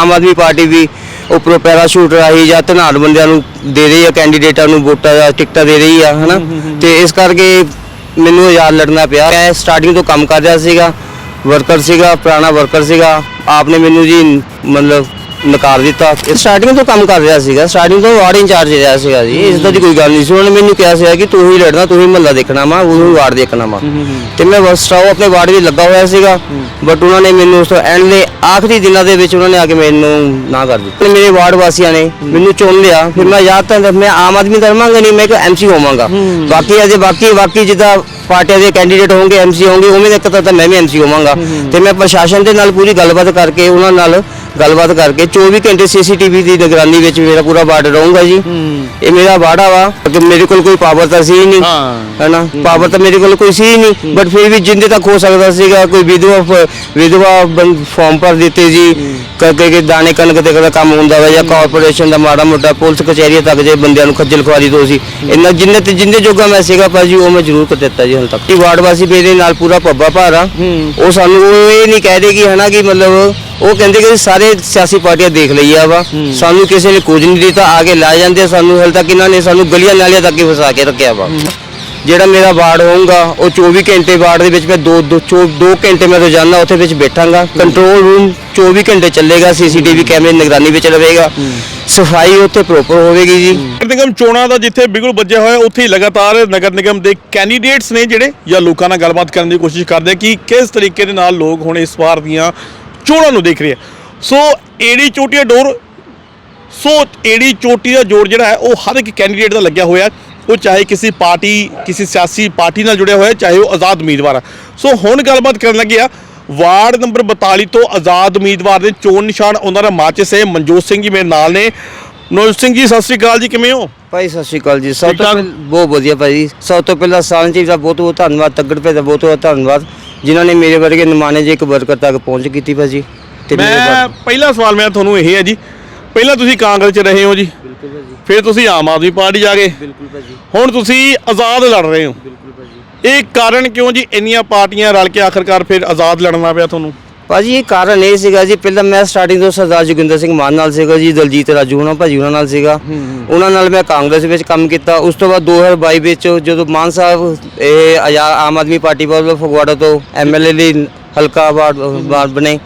ਆਮ Aadmi party ਵੀ ਉੱਪਰੋਂ parachute ਰਾਹੀਂ ਜਾਂ ਧਨਾੜ ਬੰਦਿਆਂ ਨੂੰ ਦੇ ਰਹੀ ਆ ਕੈਂਡੀਡੇਟਾਂ ਨੂੰ ਵੋਟਾਂ ਦਾ ਟਿਕਟਾਂ ਦੇ ਰਹੀ ਆ ਹਨਾ? ਤੇ ਇਸ ਕਰਕੇ ਮੈਨੂੰ ਆਜ਼ਾਦ ਲੜਨਾ ਪਿਆ। ਮੈਂ ਸਟਾਰਟਿੰਗ ਤੋਂ ਕੰਮ ਕਰ ਰਿਹਾ ਸੀਗਾ ਵਰਕਰ ਸੀਗਾ ਪੁਰਾਣਾ ਵਰਕਰ ਸੀਗਾ। ਆਪਨੇ ਮੈਨੂੰ ਜੀ ਮਤਲਬ ਨਕਾਰ ਦਿੱਤਾ। ਸਟਾਰਟਿੰਗ ਤੋਂ ਕੰਮ ਕਰ ਰਿਹਾ ਸੀਗਾ। ਸਟਾਰਟਿੰਗ ਤੋਂ ਵਾਰਡ ਇੰਚਾਰਜ ਰਿਹਾ ਸੀਗਾ ਜੀ। ਇਸ ਦਾ ਦੀ ਕੋਈ ਗੱਲ ਨਹੀਂ ਸੀ। ਉਹਨੇ ਮੈਨੂੰ ਕਿਹਾ ਸੀਗਾ ਕਿ ਤੂੰ ਹੀ ਲੜਨਾ ਤੂੰ ਹੀ ਮਹੱਲਾ ਦੇਖਣਾ ਵਾ ਉਹ ਹੀ ਵਾਰਡ ਦੇਖਣਾ ਵਾ। ਤੇ ਮੈਂ ਬਸ ਸਟਾਓ ਆਪਣੇ ਵਾਰਡ ਵਿੱਚ ਲੱਗਾ ਹੋਇਆ ਸੀਗਾ। ਬਟ ਉਹਨਾਂ ਨੇ ਮੈਨੂੰ ਉਸ ਤੋਂ ਐਂਡ ਦੇ ਆਖਰੀ ਦਿਨਾਂ ਦੇ ਵਿੱਚ ਉਹਨਾਂ ਨੇ ਆ ਕੇ ਮੈਨੂੰ ਨਾ ਕਰ ਦਿੱਤੀ। ਮੇਰੇ ਵਾਰਡ ਵਾਸੀਆਂ ਨੇ ਮੈਨੂੰ ਚੁਣ ਲਿਆ। ਫਿਰ ਮੈਂ ਯਾਦ ਤਾਂ ਮੈਂ ਆਮ ਆਦਮੀ ਦਾ ਰਵਾਂਗਾ ਨਹੀਂ ਮੈਂ ਇੱਕ ਐਮਸੀ ਹੋਵਾਂਗਾ। ਬਾਕੀ ਅਜੇ ਬਾਕੀ ਬਾਕੀ ਜਿੱਦਾਂ ਪਾਰਟੀਆਂ ਦੇ ਕੈਂਡੀਡੇਟ ਹੋਣਗੇ ਐਮਸੀ ਹੋਣਗੇ ਉਵੇਂ ਦੇ ਇੱਕ ਤਾਂ ਮੈਂ ਵੀ ਐਮਸੀ ਹੋਵਾਂਗਾ। ਤੇ ਮੈਂ ਪ੍ਰਸ਼ਾਸਨ ਦੇ ਨਾਲ ਪੂਰੀ ਗੱਲਬਾਤ ਕਰਕੇ ਉਹਨਾਂ ਨਾਲ ਗੱਲਬਾਤ ਕਰਕੇ 24 ਘੰਟੇ ਸੀਸੀਟੀਵੀ ਦੀ ਨਿਗਰਾਨੀ ਵਿੱਚ ਮੇਰਾ ਪੂਰਾ ਵਾਰਡ ਰਹੂੰਗਾ ਜੀ। ਇਹ ਮੇਰਾ ਵਾੜਾ ਵਾ ਕਿ ਮੇਰੇ ਕੋਲ ਕੋਈ ਪਾਵਰ ਤਾਂ ਸੀ ਨਹੀਂ। ਹੈਨਾ? ਪਾਵਰ ਤਾਂ ਮੇਰੇ ਕੋਲ ਕੋਈ ਸੀ ਨਹੀਂ ਬਟ ਫਿਰ ਵੀ ਜਿੰਦੇ ਤੱਕ ਹੋ ਸਕਦਾ ਸੀਗਾ ਕੋਈ ਵਿਧਵਾ ਵਿਧਵਾ ਫਾਰਮ ਭਰ ਦਿੱਤੇ ਜੀ ਕਰਕੇ ਕਿ ਦਾਣੇ ਕਣਕ ਤੇ ਕਦਾ ਕੰਮ ਹੁੰਦਾ ਵਾ ਜਾਂ ਕਾਰਪੋਰੇਸ਼ਨ ਦਾ ਮਾੜਾ ਮੋਟਾ ਪੁਲਿਸ ਕਚਹਿਰੀਆਂ ਤੱਕ ਜੇ ਬੰਦਿਆਂ ਨੂੰ ਖੱਜਲ ਖੁਆਰੀ ਤੋਂ ਸੀ। ਇੰਨਾ ਜਿੰਨੇ ਤੇ ਜਿੰਦੇ ਜੋਗਾ ਮੈਂ ਸੀਗਾ ਭਾਜੀ ਉਹ ਮੈਂ ਜ਼ਰੂਰ ਕਰ ਦਿੱਤਾ ਜੀ ਹੁਣ ਤੱਕ। ਵਾਰਡ ਵਾਸੀ ਮੇਰੇ ਨਾਲ ਪੂਰਾ ਪੱਬਾ ਭਾਰਾ ਉਹ ਸਾਨੂੰ ਇਹ ਨਹੀਂ ਕਹਿ ਦੇ ਕਿ ਹਨਾ ਕਿ ਮਤਲਬ ਉਹ ਕਹਿੰਦੇ ਕਿ ਸਾਰੇ ਸਿਆਸੀ ਪਾਰਟੀਆਂ ਦੇਖ ਲਈਆ ਵਾ। ਸਾਨੂੰ ਕਿਸੇ ਨੇ ਕੁਝ ਨਹੀਂ ਦਿੱਤਾ ਆਗੇ ਲਾ ਜਾਂਦੇ ਸਾਨੂੰ ਹਾਲੇ ਤੱਕ ਇਹਨਾਂ ਨੇ ਸਾਨੂੰ ਗਲੀਆਂ ਨਾਲੀਆਂ ਤੱਕ ਹੀ ਫਸਾ ਕੇ ਰੱਖਿਆ ਵਾ। ਜਿਹੜਾ ਮੇਰਾ ਵਾਰਡ ਹੋਊਗਾ ਉਹ 24 ਘੰਟੇ ਵਾਰਡ ਦੇ ਵਿੱਚ ਮੈਂ 2 2 2 ਘੰਟੇ ਮੈਂ ਰੋਜ਼ਾਨਾ ਉੱਥੇ ਵਿੱਚ ਬੈਠਾਂਗਾ। ਕੰਟਰੋਲ ਰੂਮ 24 ਘੰਟੇ ਚੱਲੇਗਾ ਸੀਸੀਟੀਵੀ ਕੈਮਰੇ ਨਿਗਰਾਨੀ ਵਿੱਚ ਰਹੇਗਾ। ਸਫ਼ਾਈ ਉੱਥੇ ਪ੍ਰੋਪਰ ਹੋਵੇਗੀ ਜੀ। ਨਗਰ ਨਿਗਮ ਚੋਣਾਂ ਦਾ ਜਿੱਥੇ ਬਿਗੁਲ ਵੱਜਿਆ ਹੋਇਆ ਉੱਥੇ ਹੀ ਲਗਾਤਾਰ ਨਗਰ ਨਿਗਮ ਦੇ ਕੈਂਡੀਡੇਟਸ ਨੇ ਜਿਹੜੇ ਜਾਂ ਲੋਕਾਂ ਨਾਲ ਗੱਲਬਾਤ ਕਰਨ ਦੀ ਕੋਸ਼ਿਸ਼ ਕਰਦੇ ਕਿ ਕਿਸ ਤਰੀਕੇ ਦੇ ਨਾਲ ਲੋਕ ਹੁਣ ਇਸ ਵਾਰ ਦੀਆਂ ਚੋਣਾਂ ਨੂੰ ਦੇਖ ਰਹੇ ਆ ਸੋ ਏੜੀ ਚੋਟੀਆ ਡੋਰ ਸੋ ਏੜੀ ਚੋਟੀ ਦਾ ਜੋੜ ਜਿਹੜਾ ਹੈ ਉਹ ਹਰ ਇੱਕ ਕੈਂਡੀਡੇਟ ਦਾ ਲੱਗਿਆ ਹੋਇਆ ਉਹ ਚਾਹੇ ਕਿਸੇ ਪਾਰਟੀ ਕਿਸੇ ਸਿਆਸੀ ਪਾਰਟੀ ਨਾਲ ਜੁੜਿਆ ਹੋਇਆ ਚਾਹੇ ਉਹ ਆਜ਼ਾਦ ਉਮੀਦਵਾਰ ਆ ਸੋ ਹੁਣ ਗੱਲਬਾਤ ਕਰਨ ਲੱਗੇ ਆ ਵਾਰਡ ਨੰਬਰ 42 ਤੋਂ ਆਜ਼ਾਦ ਉਮੀਦਵਾਰ ਦੇ ਚੋਣ ਨਿਸ਼ਾਨ ਉਹਨਾਂ ਦਾ ਮਾਚਿਸ ਹੈ। ਮਨਜੋਤ ਸਿੰਘ ਜੀ ਮੇਰੇ ਨਾਲ ਨੇ। ਮਨੋਜ ਸਿੰਘ ਜੀ ਸਤਿ ਸ੍ਰੀ ਅਕਾਲ ਜੀ ਕਿਵੇਂ ਹੋ? ਭਾਈ ਸਤਿ ਸ਼੍ਰੀ ਅਕਾਲ ਜੀ। ਸਭ ਤੋਂ ਬਹੁਤ ਵਧੀਆ ਭਾਈ। ਸਭ ਤੋਂ ਪਹਿਲਾਂ ਸਾਰਿਆਂ ਜੀ ਦਾ ਬਹੁਤ ਬਹੁਤ ਧੰਨਵਾਦ ਤੱਗੜ ਪੇ ਦਾ ਬਹੁਤ ਬਹੁਤ ਧੰਨਵਾਦ। ਜਿਨ੍ਹਾਂ ਨੇ ਮੇਰੇ ਵਰਗੇ ਨਿਮਾਣੇ ਜੇ ਇੱਕ ਵਰਕਰ ਤੱਕ ਪਹੁੰਚ ਕੀਤੀ ਭਾਜੀ? ਤੇ ਮੇਰੇ ਮੈਂ ਪਹਿਲਾ ਸਵਾਲ ਮੇਰਾ ਤੁਹਾਨੂੰ ਇਹ ਹੈ ਜੀ ਪਹਿਲਾਂ ਤੁਸੀਂ ਕਾਂਗਰਸ 'ਚ ਰਹੇ ਹੋ ਜੀ ਬਿਲਕੁਲ ਭਾਜੀ। ਫਿਰ ਤੁਸੀਂ ਆਮ ਆਦਮੀ ਪਾਰਟੀ ਜਾ ਗਏ। ਬਿਲਕੁਲ ਭਾਜੀ। ਹੁਣ ਤੁਸੀਂ ਆਜ਼ਾਦ ਲੜ ਰਹੇ ਹੋ। ਬਿਲਕੁਲ ਭਾਜੀ। ਇਹ ਕਾਰਨ ਕਿਉਂ ਜੀ ਇੰਨੀਆਂ ਪਾਰਟੀਆਂ ਰਲ ਕੇ ਆਖਰਕਾਰ ਫਿਰ ਆਜ਼ਾਦ ਲੜਨਾ ਪਿਆ ਤੁਹਾਨੂੰ? ਭਾਜੀ ਇਹ ਕਾਰਨ ਇਹ ਸੀਗਾ ਜੀ ਪਹਿਲਾਂ ਮੈਂ ਸਟਾਰਟਿੰਗ ਤੋਂ ਸਰਦਾਰ ਜੋਗਿੰਦਰ ਸਿੰਘ ਮਾਨ ਨਾਲ ਸੀਗਾ ਜੀ ਦਲਜੀਤ ਰਾਜੂ ਹੋਣਾ ਭਾਜੀ ਉਹਨਾਂ ਨਾਲ ਸੀਗਾ। ਉਹਨਾਂ ਨਾਲ ਮੈਂ ਕਾਂਗਰਸ ਵਿੱਚ ਕੰਮ ਕੀਤਾ। ਉਸ ਤੋਂ ਬਾਅਦ 2022 ਵਿੱਚ ਜਦੋਂ ਮਾਨ ਸਾਹਿਬ ਇਹ ਆਜ਼ਾ- ਆਮ ਆਦਮੀ ਪਾਰਟੀ ਵੱਲੋਂ ਫਗਵਾੜਾ ਤੋਂ ਐਮਐਲਏ ਲਈ ਹਲਕਾ ਵਾਰਡ ਵਾਰਡ ਬਣੇ।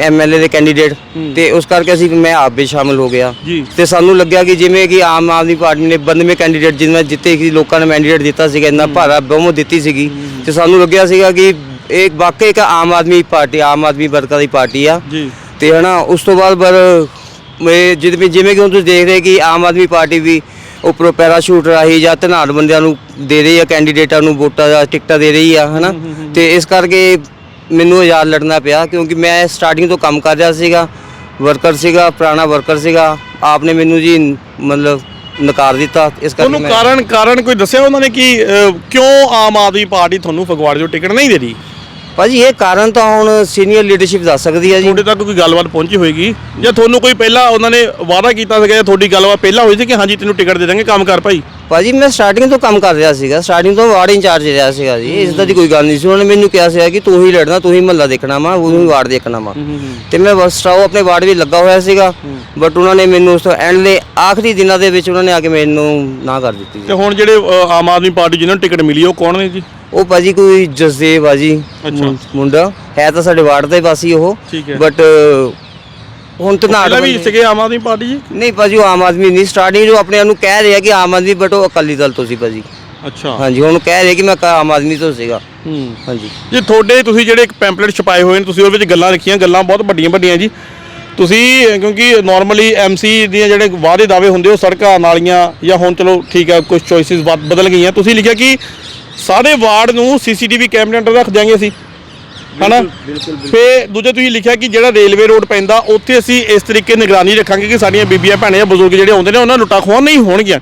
ਐਮਐਲਏ ਦੇ ਕੈਂਡੀਡੇਟ ਤੇ ਉਸ ਕਰਕੇ ਅਸੀਂ ਮੈਂ ਆਪ ਵੀ ਸ਼ਾਮਲ ਹੋ ਗਿਆ। ਜੀ। ਤੇ ਸਾਨੂੰ ਲੱਗਿਆ ਕਿ ਜਿਵੇਂ ਕਿ ਆਮ ਆਦਮੀ ਪਾਰਟੀ ਨੇ 92 ਕੈਂਡੀਡੇਟ ਜਿਨ੍ਹਾਂ ਜਿੱਤੇ ਕਿ ਲੋਕਾਂ ਨੇ ਮੈਂਡੇਟ ਦਿੱਤਾ ਸੀਗਾ ਇੰਨਾ ਭਾਰਾ ਬਹੁਮਤ ਦਿੱਤੀ ਸੀਗੀ। ਤੇ ਸਾਨੂੰ ਲੱਗਿਆ ਸੀਗਾ ਕਿ ਇਹ ਵਾਕਈ ਇੱਕ ਆਮ ਆਦਮੀ ਪਾਰਟੀ ਆਮ ਆਦਮੀ ਵਰਕਰਾਂ ਦੀ ਪਾਰਟੀ ਆ। ਜੀ। ਤੇ ਹਨਾ ਉਸ ਤੋਂ ਬਾਅਦ ਪਰ ਮੈਂ ਜਿਵੇਂ ਜਿਵੇਂ ਕਿ ਹੁਣ ਤੁਸੀਂ ਦੇਖ ਰਹੇ ਕਿ ਆਮ ਆਦਮੀ ਪਾਰਟੀ ਵੀ ਉੱਪਰੋਂ ਪੈਰਾਸ਼ੂਟ ਰਾਹੀਂ ਜਾਂ ਧਨਾੜ ਬੰਦਿਆਂ ਨੂੰ ਦੇ ਰਹੀ ਆ ਕੈਂਡੀਡੇਟਾਂ ਨੂੰ ਵੋਟਾਂ ਦਾ ਟਿਕਟਾਂ ਦੇ ਰਹੀ ਆ ਹਨਾ। ਤੇ ਇਸ ਕਰਕੇ ਮੈਨੂੰ ਆਜ਼ਾਦ ਲੜਨਾ ਪਿਆ ਕਿਉਂਕਿ ਮੈਂ ਸਟਾਰਟਿੰਗ ਤੋਂ ਕੰਮ ਕਰ ਰਿਹਾ ਸੀਗਾ ਵਰਕਰ ਸੀਗਾ ਪੁਰਾਣਾ ਵਰਕਰ ਸੀਗਾ। ਆਪਨੇ ਮੈਨੂੰ ਜੀ ਮਤਲਬ ਨਕਾਰ ਦਿੱਤਾ ਇਸ ਕਰਕੇ ਤੁਹਾਨੂੰ ਮੈਂ ਕਾਰਨ ਕਾਰਨ ਕੋਈ ਦੱਸਿਆ ਉਹਨਾਂ ਨੇ ਕਿ ਅਹ, ਕਿਉਂ ਆਮ ਆਦਮੀ ਪਾਰਟੀ ਤੁਹਾਨੂੰ ਫਗਵਾੜੇ ਤੋਂ ਟਿਕਟ ਨਹੀਂ ਦੇ ਰਹੀ? ਭਾਜੀ ਇਹ ਕਾਰਨ ਤਾਂ ਹੁਣ ਸੀਨੀਅਰ ਲੀਡਰਸ਼ਿਪ ਦੱਸ ਸਕਦੀ ਹੈ ਜੀ। ਤੁਹਾਡੇ ਤੱਕ ਕੋਈ ਗੱਲਬਾਤ ਪਹੁੰਚੀ ਹੋਏਗੀ? ਜਾਂ ਤੁਹਾਨੂੰ ਕੋਈ ਪਹਿਲਾਂ ਉਹਨਾਂ ਨੇ ਵਾਅਦਾ ਕੀਤਾ ਸੀਗਾ ਜਾਂ ਤੁਹਾਡੀ ਗੱਲਬਾਤ ਪਹਿਲਾਂ ਹੋਈ ਸੀ ਕਿ ਹਾਂਜੀ ਤੈਨੂੰ ਟਿਕਟ ਦੇ ਦਾਂਗੇ ਕੰਮ ਕਰ ਭਾਈ? ਭਾਜੀ ਮੈਂ ਸਟਾਰਟਿੰਗ ਤੋਂ ਕੰਮ ਕਰ ਰਿਹਾ ਸੀਗਾ। ਸਟਾਰਟਿੰਗ ਤੋਂ ਵਾਰਡ ਇੰਚਾਰਜ ਰਿਹਾ ਸੀਗਾ ਜੀ। ਇਸ ਦਾ ਦੀ ਕੋਈ ਗੱਲ ਨਹੀਂ ਸੀ। ਉਹਨੇ ਮੈਨੂੰ ਕਿਹਾ ਸੀਗਾ ਕਿ ਤੂੰ ਹੀ ਲੜਨਾ ਤੂੰ ਹੀ ਮਹੱਲਾ ਦੇਖਣਾ ਵਾ ਉਹ ਹੀ ਵਾਰਡ ਦੇਖਣਾ ਵਾ। ਤੇ ਮੈਂ ਬਸ ਸਟਾਓ ਆਪਣੇ ਵਾਰਡ ਵਿੱਚ ਲੱਗਾ ਹੋਇਆ ਸੀਗਾ। ਬਟ ਉਹਨਾਂ ਨੇ ਮੈਨੂੰ ਉਸ ਤੋਂ ਐਂਡ ਦੇ ਆਖਰੀ ਦਿਨਾਂ ਦੇ ਵਿੱਚ ਉਹਨਾਂ ਨੇ ਆ ਕੇ ਮੈਨੂੰ ਨਾ ਕਰ ਦਿੱਤੀ ਤੇ ਹੁਣ ਜਿਹੜੇ ਆਮ ਆਦਮੀ ਪਾਰਟੀ ਜਿਹਨਾਂ ਨੂੰ ਟਿਕਟ ਮਿਲੀ ਉਹ ਕੌਣ ਨੇ ਜੀ? ਉਹ ਭਾਜੀ ਕੋਈ ਜਸਦੇਵ ਆ ਜੀ ਅੱਛਾ। ਮੁੰ- ਮੁੰਡਾ। ਹੈ ਤਾਂ ਸਾਡੇ ਵਾਰਡ ਦਾ ਹੀ ਵਾਸੀ ਉਹ ਠੀਕ ਹੈ। ਬਟ ਹੁਣ ਤੇ ਪਹਿਲਾਂ ਵੀ ਸੀਗੇ ਆਮ ਆਦਮੀ ਪਾਰਟੀ ਜੀ? ਨਹੀਂ ਭਾਜੀ ਉਹ ਆਮ ਆਦਮੀ ਨਹੀਂ ਸਟਾਰਟਿੰਗ ਜੋ ਆਪਣੇ ਆਪ ਨੂੰ ਕਹਿ ਰਿਹਾ ਕਿ ਆਮ ਆਦਮੀ ਬਟ ਉਹ ਅਕਾਲੀ ਦਲ ਤੋਂ ਸੀ ਭਾਜੀ। ਅੱਛਾ। ਹਾਂਜੀ ਹੁਣ ਕਹਿ ਰਹੇ ਕਿ ਮੈਂ ਕ- ਆਮ ਆਦਮੀ ਤੋਂ ਸੀਗਾ। ਹੂੰ। ਹਾਂਜੀ। ਜੀ ਤੁਹਾਡੇ ਤੁਸੀਂ ਜਿਹੜੇ ਇੱਕ ਪੈਂਪਲੇਟ ਛਪਾਏ ਹੋਏ ਨੇ ਤੁਸੀਂ ਉਹਦੇ ਵਿੱਚ ਗੱਲਾਂ ਲਿਖੀਆਂ ਗੱਲਾਂ ਬਹੁਤ ਵੱਡੀਆਂ ਵੱਡੀਆਂ ਜੀ। ਤੁਸੀਂ ਅਹ, ਕਿਉਂਕਿ ਨਾਰਮਲੀ ਐਮਸੀ ਦੀਆਂ ਜਿਹੜੇ ਵਾਅਦੇ ਦਾਅਵੇ ਹੁੰਦੇ ਉਹ ਸੜਕਾਂ ਨਾਲੀਆਂ ਜਾਂ ਹੁਣ ਚਲੋ ਠੀਕ ਹੈ ਕੁਝ ਚੋਇਸਿਸ ਬਦਲ ਗਈਆਂ। ਤੁਸੀਂ ਲਿਖਿਆ ਕਿ ਸਾਰੇ ਵਾਰਡ ਨੂੰ ਸੀਸੀਟੀਵੀ ਕੈਮਰੇ ਅੰਡਰ ਰੱਖ ਦਿਆਂਗੇ ਅਸੀਂ। ਹਨਾ? ਫੇ ਦੂਜੇ ਤੁਸੀਂ ਲਿਖਿਆ ਕਿ ਜਿਹੜਾ ਰੇਲਵੇ ਰੋਡ ਪੈਂਦਾ ਉੱਥੇ ਅਸੀਂ ਇਸ ਤਰੀਕੇ ਨਿਗਰਾਨੀ ਰੱਖਾਂਗੇ ਕਿ ਸਾਡੀਆਂ ਬੀਬੀਆਂ ਭੈਣਾਂ ਜਾਂ ਬਜ਼ੁਰਗ ਜਿਹੜੇ ਆਉਂਦੇ ਨੇ ਉਹਨਾਂ ਲੁੱਟਾਂ ਖੋਹਾਂ ਨਹੀਂ ਹੋਣਗੀਆਂ।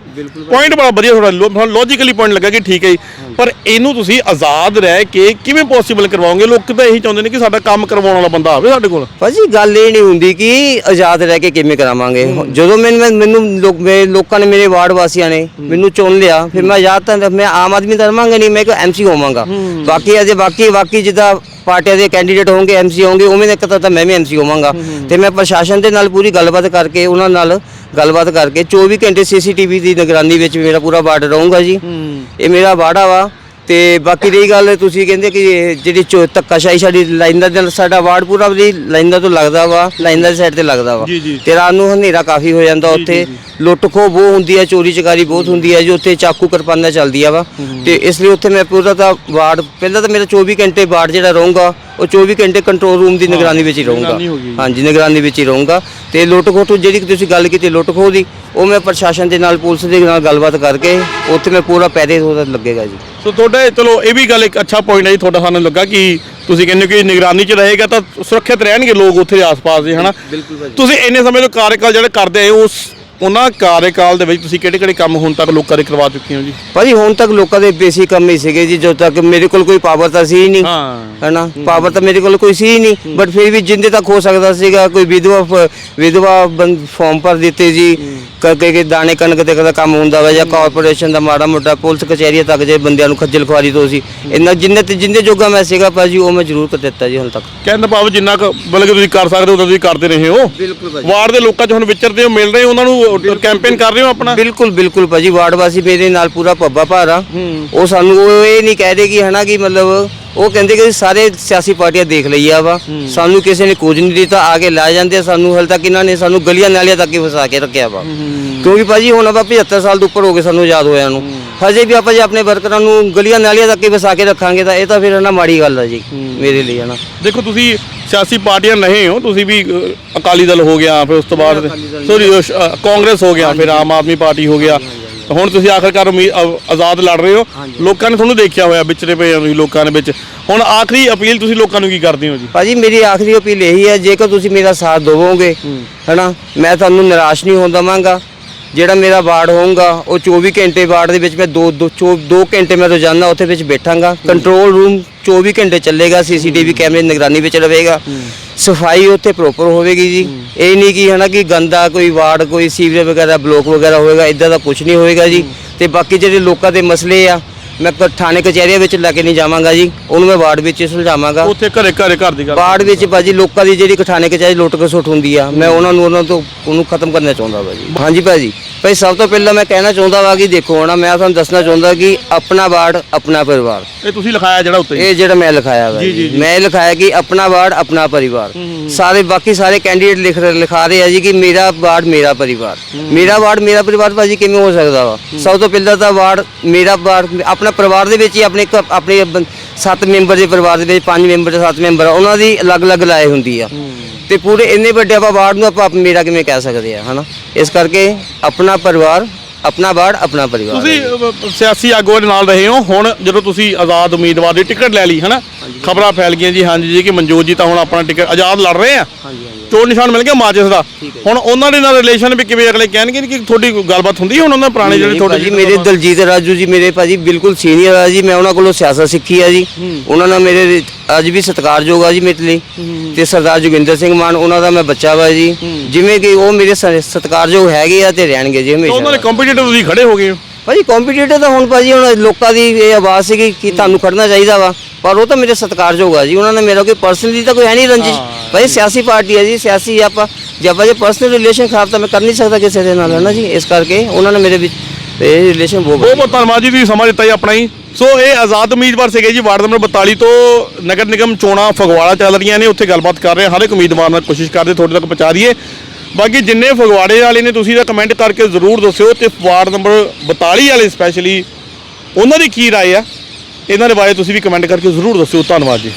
ਪੁਆਇੰਟ ਬੜਾ ਵਧੀਆ ਤੁਹਾਡਾ ਲੌਜੀਕਲੀ ਪੁਆਇੰਟ ਲੱਗਾ ਕਿ ਠੀਕ ਹੈ ਜੀ। ਪਰ ਇਹਨੂੰ ਤੁਸੀਂ ਆਜ਼ਾਦ ਰਹਿ ਕੇ ਕਿਵੇਂ ਪੋਸੀਬਲ ਕਰਵਾਓਗੇ? ਲੋਕ ਤਾਂ ਇਹੀ ਚਾਹੁੰਦੇ ਨੇ ਕਿ ਸਾਡਾ ਕੰਮ ਕਰਵਾਉਣ ਵਾਲਾ ਬੰਦਾ ਆਵੇ ਸਾਡੇ ਕੋਲ। ਭਾਜੀ ਗੱਲ ਇਹ ਨਹੀਂ ਹੁੰਦੀ ਕਿ ਆਜ਼ਾਦ ਰਹਿ ਕੇ ਕਿਵੇਂ ਕਰਾਵਾਂਗੇ। ਜਦੋਂ ਮੈਨੂੰ ਮੈਂ- ਮੈਨੂੰ ਲੋਕ ਮੇਰੇ ਲੋਕਾਂ ਨੇ ਮੇਰੇ ਵਾਰਡ ਵਾਸੀਆਂ ਨੇ ਮੈਨੂੰ ਚੁਣ ਲਿਆ ਫਿਰ ਮੈਂ ਆਜ਼ਾਦ ਤਾਂ ਮੈਂ ਆਮ ਆਦਮੀ ਦਾ ਰਵਾਂਗਾ ਨਹੀਂ ਮੈਂ ਇੱਕ ਐਮਸੀ ਹੋਵਾਂਗਾ। ਬਾਕੀ ਅਜੇ ਬਾਕੀ ਬਾਕੀ ਜਿੱਦਾਂ ਪਾਰਟੀਆਂ ਦੇ ਕੈਂਡੀਡੇਟ ਹੋਣਗੇ ਐਮਸੀ ਹੋਣਗੇ ਉਵੇਂ ਦੇ ਕਤਾ ਤਾਂ ਮੈਂ ਵੀ ਐਮਸੀ ਹੋਵਾਂਗਾ। ਤੇ ਮੈਂ ਪ੍ਰਸ਼ਾਸਨ ਦੇ ਨਾਲ ਪੂਰੀ ਗੱਲਬਾਤ ਕਰਕੇ ਉਹਨਾਂ ਨਾਲ ਗੱਲਬਾਤ ਕਰਕੇ 24 ਘੰਟੇ ਸੀਸੀਟੀਵੀ ਦੀ ਨਿਗਰਾਨੀ ਵਿੱਚ ਮੇਰਾ ਪੂਰਾ ਵਾਰਡ ਰਹੂੰਗਾ ਜੀ। ਇਹ ਮੇਰਾ ਵਾੜਾ ਵਾ। ਤੇ ਬਾਕੀ ਰਹੀ ਗੱਲ ਤੁਸੀਂ ਕਹਿੰਦੇ ਕਿ ਇਹ ਜਿਹੜੀ ਚੋ ਧੱਕਾਸ਼ਾਹੀ ਸਾਡੀ ਲਾਈਨ ਦਾ ਦਿਨ ਸਾਡਾ ਵਾਰਡ ਪੂਰਾ ਵੀ ਲਾਈਨ ਦਾ ਤੋਂ ਲੱਗਦਾ ਵਾ ਲਾਈਨ ਦੀ ਸਾਈਡ ਤੇ ਲੱਗਦਾ ਵਾ। ਜੀ, ਜੀ। ਤੇ ਰਾਤ ਨੂੰ ਹਨੇਰਾ ਕਾਫੀ ਹੋ ਜਾਂਦਾ ਉੱਥੇ। ਲੁੱਟ ਖੋਹ ਬਹੁਤ ਹੁੰਦੀ ਹੈ ਚੋਰੀ ਚਕਾਰੀ ਬਹੁਤ ਹੁੰਦੀ ਹੈ ਜੀ ਉੱਥੇ ਚਾਕੂ ਕਿਰਪਾਨਾਂ ਚੱਲਦੀਆਂ ਵਾ। ਤੇ ਇਸ ਲਈ ਉੱਥੇ ਮੈਂ ਪੂਰਾ ਤਾਂ ਵਾਰਡ ਪਹਿਲਾਂ ਤਾਂ ਮੇਰਾ 24 ਘੰਟੇ ਵਾਰਡ ਜਿਹੜਾ ਰਹੂੰਗਾ ਉਹ 24 ਘੰਟੇ ਕੰਟਰੋਲ ਰੂਮ ਦੀ ਨਿਗਰਾਨੀ ਵਿੱਚ ਹੀ ਰਹੂੰਗਾ। ਨਿਗਰਾਨੀ। ਹਾਂਜੀ ਨਿਗਰਾਨੀ ਵਿੱਚ ਹੀ ਰਹੂੰਗਾ। ਤੇ ਲੁੱਟ ਖੋਹ ਜਿਹੜੀ ਤੁਸੀਂ ਗੱਲ ਕੀਤੀ ਲੁੱਟ ਖੋਹ ਦੀ ਉਹ ਮੈਂ ਪ੍ਰਸ਼ਾਸਨ ਦੇ ਨਾਲ ਪੁਲਿਸ ਦੇ ਨਾਲ ਗੱਲਬਾਤ ਕਰਕੇ ਉੱਥੇ ਮੈਂ ਪੂਰਾ ਪੈਰੇ ਉਹਦਾ ਲੱਗੇਗਾ ਜੀ। ਸੋ ਤੁਹਾਡੇ ਚਲੋ ਇਹ ਵੀ ਗੱਲ ਇੱਕ ਅੱਛਾ ਪੁਆਇੰਟ ਹੈ ਜੀ ਤੁਹਾਡਾ ਸਾਨੂੰ ਲੱਗਾ ਕਿ ਤੁਸੀਂ ਕਹਿੰਦੇ ਹੋ ਕਿ ਨਿਗਰਾਨੀ 'ਚ ਰਹੇਗਾ ਤਾਂ ਸੁਰੱਖਿਅਤ ਰਹਿਣਗੇ ਲੋਕ ਉੱਥੇ ਆਸ-ਪਾਸ ਦੇ ਹਨਾ? ਬਿਲਕੁਲ ਭਾਜੀ। ਤੁਸੀਂ ਇੰਨੇ ਸਮੇਂ ਤੋਂ ਕਾਰਜਕਾਲ ਜਿਹੜੇ ਕਰਦੇ ਆਏ ਹੋ, ਉਸ ਉਹਨਾਂ ਕਾਰਜਕਾਲ ਦੇ ਵਿੱਚ ਤੁਸੀਂ ਕਿਹੜੇ-ਕਿਹੜੇ ਕੰਮ ਹੁਣ ਤੱਕ ਲੋਕਾਂ ਦੇ ਕਰਵਾ ਚੁੱਕੇ ਹੋ ਜੀ? ਭਾਜੀ ਹੁਣ ਤੱਕ ਲੋਕਾਂ ਦੇ ਬੇਸਿਕ ਕੰਮ ਹੀ ਸੀਗੇ ਜੀ ਜਦੋਂ ਤੱਕ ਮੇਰੇ ਕੋਲ ਕੋਈ ਪਾਵਰ ਤਾਂ ਸੀ ਹੀ ਨਹੀਂ। ਹਾਂ। ਹੈਨਾ? ਪਾਵਰ ਤਾਂ ਮੇਰੇ ਕੋਲ ਕੋਈ ਸੀ ਹੀ ਨਹੀਂ ਬਟ ਫਿਰ ਵੀ ਜਿੰਦੇ ਤੱਕ ਹੋ ਸਕਦਾ ਸੀਗਾ ਕੋਈ ਵਿਧਵਾ ਫ- ਵਿਧਵਾ ਫਾਰਮ ਭਰ ਦਿੱਤੇ ਜੀ ਕਰਕੇ ਕਿ ਦਾਣੇ ਕਣਕ ਤੇ ਕਦਾ ਕੰਮ ਹੁੰਦਾ ਵਾ ਜਾਂ ਕਾਰਪੋਰੇਸ਼ਨ ਦਾ ਮਾੜਾ ਮੋਟਾ ਪੁਲਿਸ ਕਚਹਿਰੀਆਂ ਤੱਕ ਜੇ ਬੰਦਿਆਂ ਨੂੰ ਖੱਜਲ ਖੁਆਰੀ ਤੋਂ ਸੀ। ਇੰਨਾ ਜਿੰਨੇ ਤੇ ਜਿੰਦੇ ਜੋਗਾ ਮੈਂ ਸੀਗਾ ਭਾਜੀ ਉਹ ਮੈਂ ਜ਼ਰੂਰ ਕਰ ਦਿੱਤਾ ਜੀ ਹੁਣ ਤੱਕ। ਕਹਿਣ ਦਾ ਭਾਵ ਜਿੰਨਾ ਕੁ ਬਲਕਿ ਤੁਸੀਂ ਕਰ ਸਕਦੇ ਹੋ ਤੁਸੀਂ ਕਰਦੇ ਰਹੇ ਹੋ। ਬਿਲਕੁਲ ਭਾਜੀ ਵਾਰਡ ਦੇ ਲੋਕਾਂ 'ਚ ਹੁਣ ਵਿਚਰਦੇ ਹੋ ਮਿਲ ਰਹੇ ਹੋ ਉਹਨਾਂ ਨੂੰ ਕੈਂਪੇਨ ਕਰ ਰਹੇ ਹੋ ਆਪਣਾ? ਬਿਲਕੁਲ ਬਿਲਕੁਲ ਭਾਜੀ ਵਾਰਡ ਵਾਸੀ ਮੇਰੇ ਨਾਲ ਪੂਰਾ ਪੱਬਾ ਭਾਰਾ ਉਹ ਸਾਨੂੰ ਉਹ ਇਹ ਨਹੀਂ ਕਹਿ ਰਹੇ ਕਿ ਹਨਾ ਕਿ ਮਤਲਬ ਉਹ ਕਹਿੰਦੇ ਕਿ ਸਾਰੇ ਸਿਆਸੀ ਪਾਰਟੀਆਂ ਦੇਖ ਲਈਆ ਵਾ। ਸਾਨੂੰ ਕਿਸੇ ਨੇ ਕੁਝ ਨਹੀਂ ਦਿੱਤਾ ਆ ਕੇ ਲੈ ਜਾਂਦੇ ਆ। ਸਾਨੂੰ ਹਲ ਤੱਕ ਇਹਨਾਂ ਨੇ ਸਾਨੂੰ ਗਲੀਆਂ ਨਾਲੀਆਂ ਤੱਕ ਹੀ ਫਸਾ ਕੇ ਰੱਖਿਆ ਵਾ। ਕਿਉਂਕਿ ਭਾਜੀ ਹੁਣ ਆਪਾਂ 75 ਸਾਲ ਤੋਂ ਉੱਪਰ ਹੋ ਗਏ ਸਾਨੂੰ ਆਜ਼ਾਦ ਹੋਇਆਂ ਨੂੰ। ਹਜੇ ਵੀ ਆਪਾਂ ਜੇ ਆਪਣੇ ਵਰਕਰਾਂ ਨੂੰ ਗਲੀਆਂ ਨਾਲੀਆਂ ਤੱਕ ਹੀ ਫਸਾ ਕੇ ਰੱਖਾਂਗੇ ਤਾਂ ਇਹ ਤਾਂ ਫਿਰ ਨਾ ਮਾੜੀ ਗੱਲ ਆ ਜੀ ਮੇਰੇ ਲਈ ਹਨਾ। ਦੇਖੋ ਤੁਸੀਂ ਸਿਆਸੀ ਪਾਰਟੀਆਂ ਨਹੀਂ ਹੋ ਤੁਸੀਂ ਵੀ ਅ, ਅਕਾਲੀ ਦਲ ਹੋ ਗਿਆ ਫਿਰ ਉਸ ਤੋਂ ਬਾਅਦ ਸੋਰੀ ਕਾਂਗਰਸ ਹੋ ਗਿਆ ਫਿਰ ਆਮ ਆਦਮੀ ਪਾਰਟੀ ਹੋ ਗਿਆ। ਹੁਣ ਤੁਸੀਂ ਆਖਰਕਾਰ ਉਮੀ- ਅ- ਆਜ਼ਾਦ ਲੜ ਰਹੇ ਹੋ। ਲੋਕਾਂ ਨੇ ਤੁਹਾਨੂੰ ਦੇਖਿਆ ਹੋਇਆ ਵਿਚਰੇ ਪਏ ਹੋ ਤੁਸੀਂ ਲੋਕਾਂ ਦੇ ਵਿੱਚ। ਹੁਣ ਆਖਰੀ ਅਪੀਲ ਤੁਸੀਂ ਲੋਕਾਂ ਨੂੰ ਕੀ ਕਰਦੇ ਹੋ ਜੀ? ਭਾਜੀ ਮੇਰੀ ਆਖਰੀ ਅਪੀਲ ਇਹੀ ਹੈ ਜੇਕਰ ਤੁਸੀਂ ਮੇਰਾ ਸਾਥ ਦੇਵੋਗੇ ਹੈਨਾ ਮੈਂ ਤੁਹਾਨੂੰ ਨਿਰਾਸ਼ ਨਹੀਂ ਹੋਣ ਦਵਾਂਗਾ। ਜਿਹੜਾ ਮੇਰਾ ਵਾਰਡ ਹੋਊਗਾ ਉਹ 24 ਘੰਟੇ ਵਾਰਡ ਦੇ ਵਿੱਚ ਮੈਂ 2 2 2 ਘੰਟੇ ਮੈਂ ਰੋਜ਼ਾਨਾ ਉੱਥੇ ਵਿੱਚ ਬੈਠਾਂਗਾ। ਕੰਟਰੋਲ ਰੂਮ 24 ਘੰਟੇ ਚੱਲੇਗਾ ਸੀਸੀਟੀਵੀ ਕੈਮਰੇ ਨਿਗਰਾਨੀ ਵਿੱਚ ਰਹੇਗਾ। ਸਫ਼ਾਈ ਉੱਥੇ ਪ੍ਰੋਪਰ ਹੋਵੇਗੀ ਜੀ। ਇਹ ਨਹੀਂ ਕਿ ਹਨਾ ਕਿ ਗੰਦਾ ਕੋਈ ਵਾਰਡ ਕੋਈ ਸੀਵਰੇਜ ਵਗੈਰਾ ਬਲੋਕ ਵਗੈਰਾ ਹੋਵੇਗਾ ਇਦਾਂ ਦਾ ਕੁਝ ਨਹੀਂ ਹੋਵੇਗਾ ਜੀ। ਤੇ ਬਾਕੀ ਜਿਹੜੇ ਲੋਕਾਂ ਦੇ ਮਸਲੇ ਆ ਮੈਂ ਕ- ਥਾਣੇ ਕਚਹਿਰੀਆਂ ਵਿੱਚ ਲੈ ਕੇ ਨਹੀਂ ਜਾਵਾਂਗਾ ਜੀ। ਉਹਨੂੰ ਮੈਂ ਵਾਰਡ ਵਿੱਚ ਸੁਲਝਾਵਾਂਗਾ। ਉੱਥੇ ਘਰੇ ਘਰੇ ਘਰ ਦੀ ਗੱਲ ਬਾੜ ਵਿੱਚ ਭਾਜੀ ਲੋਕਾਂ ਦੀ ਜਿਹੜੀ ਕਠਾਣੇ ਕਚਾਈ ਲੁੱਟ ਕੇ ਸੁੱਟ ਹੁੰਦੀ ਆ ਮੈਂ ਉਹਨਾਂ ਨੂੰ ਉਹਨਾਂ ਤੋਂ ਉਹਨੂੰ ਖਤਮ ਕਰਨਾ ਚਾਹੁੰਦਾ ਵਾ ਜੀ। ਹਾਂਜੀ ਭਾਜੀ। ਭਾਈ ਸਭ ਤੋਂ ਪਹਿਲਾਂ ਮੈਂ ਕਹਿਣਾ ਚਾਹੁੰਦਾ ਵਾ ਕਿ ਦੇਖੋ ਹੁਣ ਮੈਂ ਤੁਹਾਨੂੰ ਦੱਸਣਾ ਚਾਹੁੰਦਾ ਕਿ ਆਪਣਾ ਵਾਰਡ ਆਪਣਾ ਪਰਿਵਾਰ। ਇਹ ਤੁਸੀਂ ਲਿਖਾਇਆ ਜਿਹੜਾ ਉੱਤੇ ਇਹ ਜਿਹੜਾ ਮੈਂ ਲਿਖਾਇਆ ਵਾ ਜੀ, ਜੀ, ਜੀ ਜੀ। ਮੈਂ ਲਿਖਾਇਆ ਕਿ ਆਪਣਾ ਵਾਰਡ ਆਪਣਾ ਪਰਿਵਾਰ। ਸਾਰੇ ਬਾਕੀ ਸਾਰੇ ਕੈਂਡੀਡੇਟ ਲਿਖ ਰਹੇ ਲਿਖਾ ਰਹੇ ਆ ਜੀ ਕਿ ਮੇਰਾ ਵਾਰਡ ਮੇਰਾ ਪਰਿਵਾਰ। ਮੇਰਾ ਵਾਰਡ ਮੇਰਾ ਪਰਿਵਾਰ ਭਾਜੀ ਕਿਵੇਂ ਹੋ ਸਕਦਾ ਵਾ? ਸਭ ਤੋਂ ਪਹਿਲਾਂ ਤਾਂ ਵਾਰਡ ਮੇਰਾ ਵਾਰਡ ਆਪਣਾ ਪਰਿਵਾਰ ਦੇ ਵਿੱਚ ਹੀ ਆਪਣੇ ਘ- ਆਪਣੇ ਬੰ- ਸੱਤ ਮੈਂਬਰ ਦੇ ਪਰਿਵਾਰ ਦੇ ਵਿੱਚ ਪੰਜ ਮੈਂਬਰ ਸੱਤ ਮੈਂਬਰ ਆ, ਉਹਨਾਂ ਦੀ ਅਲੱਗ-ਅਲੱਗ ਲਾਏ ਹੁੰਦੀ ਆ। ਤੇ ਪੂਰੇ ਇੰਨੇ ਵੱਡੇ ਆਪਾਂ ਵਾਰਡ ਨੂੰ ਆਪਾਂ ਮੇਰਾ ਕਿਵੇਂ ਕਹਿ ਸਕਦੇ ਆ ਹਨਾ? ਇਸ ਕਰਕੇ ਆਪਣਾ ਪਰਿਵਾਰ ਆਪਣਾ ਵਾਰਡ ਆਪਣਾ ਪਰਿਵਾਰ ਤੁਸੀਂ ਸਿਆਸੀ ਆਗੂਆਂ ਦੇ ਨਾਲ ਰਹੇ ਹੋ। ਹੁਣ ਜਦੋਂ ਤੁਸੀਂ ਆਜ਼ਾਦ ਉਮੀਦਵਾਰ ਦੀ ਟਿਕਟ ਲੈ ਲਈ ਹਨਾ? ਖਬਰਾਂ ਫੈਲ ਗਈਆਂ ਜੀ ਹਾਂਜੀ ਜੀ ਕਿ ਮਨਜੋਤ ਜੀ ਤਾਂ ਹੁਣ ਆਪਣਾ ਟਿਕਟ ਆਜ਼ਾਦ ਲੜ ਰਹੇ ਆ। ਹਾਂਜੀ ਹਾਂਜੀ। ਚੋਣ ਨਿਸ਼ਾਨ ਮਿਲ ਗਿਆ ਮਾਚਿਸ ਦਾ। ਹੁਣ ਉਹਨਾਂ ਦੇ ਨਾਲ ਰਿਲੇਸ਼ਨ ਵੀ ਕਿਵੇਂ ਅਗਲੇ ਕਹਿਣਗੇ ਕਿ ਤੁਹਾਡੀ ਕੋਈ ਗੱਲਬਾਤ ਹੁੰਦੀ ਹੈ ਹੁਣ ਉਹਨਾਂ ਪੁਰਾਣੇ ਜਿਹੜੇ ਤੁਹਾਡੇ ਭਾਜੀ ਮੇਰੇ ਦਲਜੀਤ ਰਾਜੂ ਜੀ ਮੇਰੇ ਭਾਜੀ ਬਿਲਕੁਲ ਸੀਨੀਅਰ ਆ ਜੀ ਮੈਂ ਉਹਨਾਂ ਕੋਲੋਂ ਸਿਆਸਤ ਸਿੱਖੀ ਆ ਜੀ। ਉਹਨਾਂ ਨਾਲ ਮੇਰੇ ਅੱਜ ਵੀ ਸਤਿਕਾਰਯੋਗ ਆ ਜੀ ਮੇਰੇ ਲਈ। ਤੇ ਸਰਦਾਰ ਜੋਗਿੰਦਰ ਸਿੰਘ ਮਾਨ ਉਹਨਾਂ ਦਾ ਮੈਂ ਬੱਚਾ ਵਾ ਜੀ। ਜਿਵੇਂ ਕਿ ਉਹ ਮੇਰੇ ਸਤਿਕਾਰਯੋਗ ਹੈਗੇ ਆ ਤੇ ਰਹਿਣਗੇ ਜੀ ਤਾਂ ਉਹਨਾਂ ਦੇ ਹਮੇਸ਼ਾ। ਕੰਪੀਟੀਟਰ ਤੁਸੀਂ ਖੜੇ ਹੋ ਗਏ ਹੋ। ਭਾਜੀ ਕੰਪੀਟੀਟਰ ਤਾਂ ਹੁਣ ਭਾਜੀ ਹੁਣ ਲੋਕਾਂ ਦੀ ਇਹ ਆਵਾਜ਼ ਸੀਗੀ ਕਿ ਤੁਹਾਨੂੰ ਖੜਨਾ ਚਾਹੀਦਾ ਵਾ। ਪਰ ਉਹ ਤਾਂ ਮੇਰੇ ਸਤਿਕਾਰਯੋਗ ਆ ਜੀ। ਉਹਨਾਂ ਨੇ ਮੇਰਾ ਕੋਈ ਪਰਸਨਲੀ ਤਾਂ ਕੋਈ ਹੈ ਨਹੀਂ ਰੰਜਿਸ਼। ਭਾਜੀ ਸਿਆਸੀ ਪਾਰਟੀ ਹੈ ਜੀ ਸਿਆਸੀ ਆਪਾਂ। ਜੇ ਆਪਾਂ ਜੇ ਪਰਸਨਲ ਰਿਲੇਸ਼ਨ ਖਰਾਬ ਤਾਂ ਮੈਂ ਕਰ ਨਹੀਂ ਸਕਦਾ ਕਿਸੇ ਦੇ ਨਾਲ ਹੈ ਨਾ ਜੀ? ਇਸ ਕਰਕੇ ਉਹਨਾਂ ਨੇ ਮੇਰੇ ਵਿੱਚ ਇਹ ਰਿਲੇਸ਼ਨ ਬਹੁਤ ਬਹੁਤ ਬਹੁਤ ਧੰਨਵਾਦ ਜੀ ਤੁਸੀਂ ਸਮਾਂ ਦਿੱਤਾ ਜੀ ਆਪਣਾ ਹੀ। ਸੋ ਇਹ ਆਜ਼ਾਦ ਉਮੀਦਵਾਰ ਸੀਗੇ ਜੀ ਵਾਰਡ ਨੰਬਰ 42 ਤੋਂ ਨਗਰ ਨਿਗਮ ਚੋਣਾਂ ਫਗਵਾੜਾ ਚੱਲ ਰਹੀਆਂ ਨੇ। ਉੱਥੇ ਗੱਲਬਾਤ ਕਰ ਰਹੇ ਹਾਂ। ਹਰ ਇੱਕ ਉਮੀਦਵਾਰ ਨਾਲ ਕੋਸ਼ਿਸ਼ ਕਰਦੇ ਤੁਹਾਡੇ ਤੱਕ ਪਹੁੰਚਾ ਦਈਏ। ਬਾਕੀ ਜਿੰਨੇ ਫਗਵਾੜੇ ਵਾਲੇ ਨੇ ਤੁਸੀਂ ਤਾਂ ਕਮੈਂਟ ਕਰਕੇ ਜ਼ਰੂਰ ਦੱਸਿਓ ਤੇ ਵਾਰਡ ਨੰਬਰ 42 ਵਾਲੇ ਸਪੈਸ਼ਲੀ ਉਹਨਾਂ ਦੀ ਕੀ رائے ਆ ਇਹਨਾਂ ਦੇ ਬਾਰੇ ਤੁਸੀਂ ਵੀ ਕਮੈਂਟ ਕਰਕੇ ਜ਼ਰੂਰ ਦੱਸਿਓ ਧੰਨਵਾਦ ਜੀ